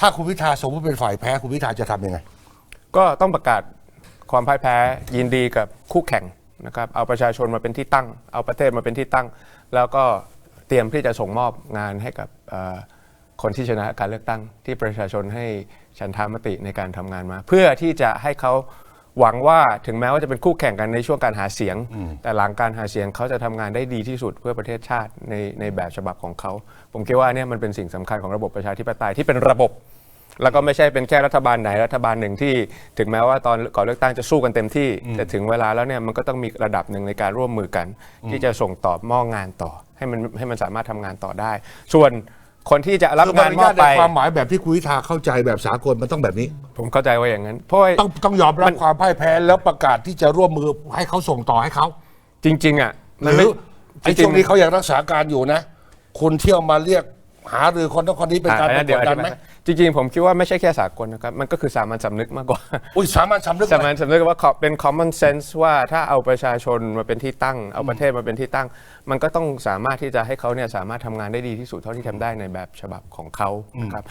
ถ้าคุณพิธาสมมติเป็นฝ่ายแพ้คุณพิธาจะทำยังไง ก็ต้องประกาศความพ่ายแพ้ยินดีกับคู่แข่งนะครับเอาประชาชนมาเป็นที่ตั้ง เอาประเทศมาเป็นที่ตั้ง แล้วก็เตรียมที่จะส่งมอบงานให้กับเอ่อคนที่ชนะการเลือกตั้งที่ประชาชนให้ฉันทามติในการทำงานมา เพื่อที่จะให้เขา หวังว่าถึงแม้ว่าจะเป็นคู่แข่งกันในช่วงการหาเสียง แต่หลังการหาเสียงเขาจะทำงานได้ดีที่สุดเพื่อประเทศชาติในในแบบฉบับของเขา ผมคิดว่าเนี่ยมันเป็นสิ่งสำคัญของระบบประชาธิปไตยที่เป็นระบบ แล้วก็ไม่ใช่เป็นแค่รัฐบาลไหนรัฐบาลหนึ่งที่ ถึงแม้ว่าตอนก่อนเลือกตั้งจะสู้กันเต็มที่ แต่ถึงเวลาแล้วเนี่ยมันก็ต้องมีระดับหนึ่งในการร่วมมือกัน ที่จะส่งต่อมอบงานต่อ ให้มันให้มันสามารถทำงานต่อได้ ส่วน คนที่จะรับคืองานมอบในไปความหมายแบบที่คุณพิธาเข้าใจแบบสากลมันต้องแบบนี้ ผมเข้าใจว่าอย่างนั้น เพราะว่าต้องต้องยอมรับความพ่ายแพ้แล้วประกาศที่จะร่วมมือให้เขาส่งต่อให้เขาจริง ๆ อะหมันรืไม่ อไอ้จริช่วงงๆนี้เขายังรักษาการอยู่นะ คุณเที่ยวมาเรียกหารือคนนั้นคนนี้เป็นการอะไปอันนั้นกเดี๋ยวดอดัธินบาไหมย จริงๆ ผมคิดว่าไม่ใช่แค่สากลนะครับ มันก็คือสามัญสำนึกมากกว่า อุ้ยสามัญสำนึกสาไหมมัญสำนึกว่าเป็น common sense ว่าถ้าเอาประชาชนมาเป็นที่ตั้ง เอาประเทศมาเป็นที่ตั้ง มันก็ต้องสามารถที่จะให้เขาเนี่ยสามารถทำงานได้ดีที่สุดเท่าที่ทำได้ในแบบฉบับของเขานะครับ